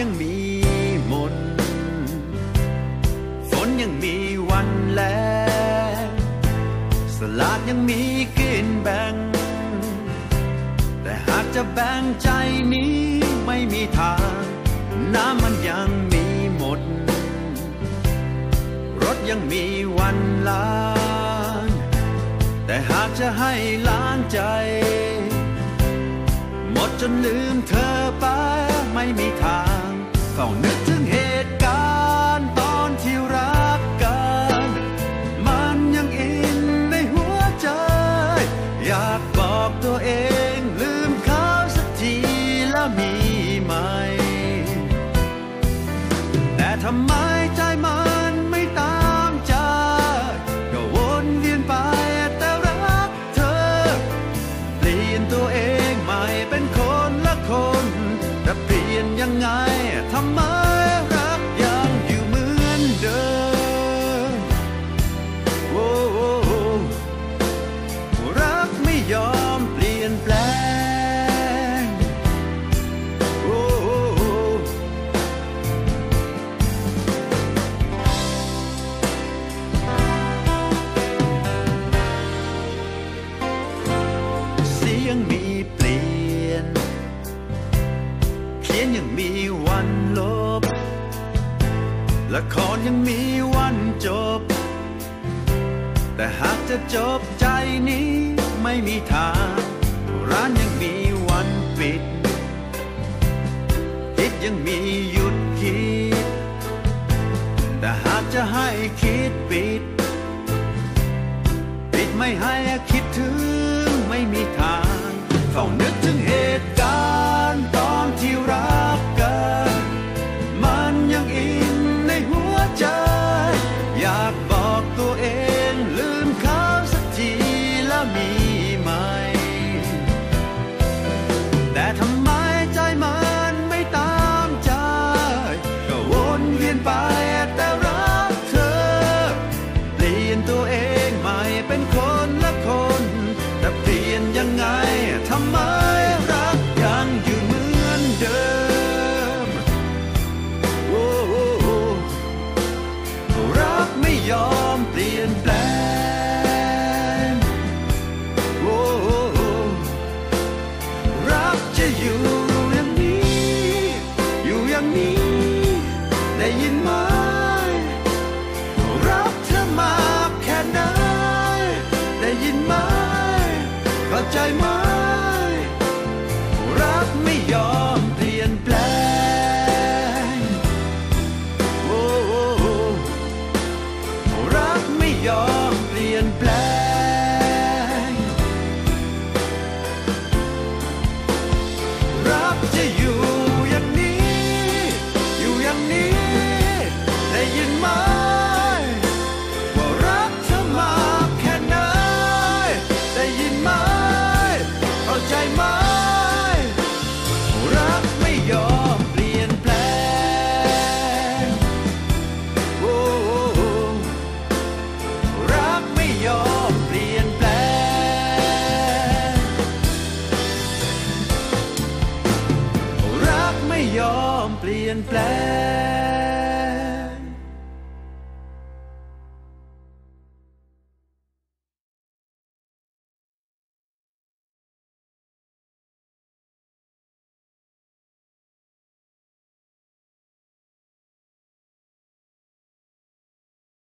ยังมีมน ฝนยังมีวันแลงสลากยังมีกินแบ่ง แต่หากจะแบ่งใจนี้ไม่มีทาง น้ำมันยังมีหมด รถยังมีวันล้าง แต่หากจะให้ล้างใจ หมดจนลืมเธอไปไม่มีทาง เฝ้านึกถึงเหตุการณ์ตอนที่รักกัน มันยังอินในหัวใจ อยากบอกตัวเองลืมเขาสักทีแล้วมีไหม แต่ทำไมใจมันไม่ตามใจ ก็วนเวียนไปแต่รักเธอเปลี่ยนตัวเองใหม่เป็นคนละคนแต่เปลี่ยนยังไง ยังมีวันลบ ละครยังมีวันจบ แต่หากจะจบใจนี้ไม่มีทาง ร้านยังมีวันปิด คิดยังมีหยุดคิด แต่หากจะให้คิดปิด ปิดไม่ให้คิดถึงไม่มีทาง ไหม รักเธอมาแค่ไหน ได้ยินไหมเข้าใจไหม รักไม่ยอมเปลี่ยนแปลง โอ้รักไม่ยอมเปลี่ยนแปลง ลี่ยนแปลง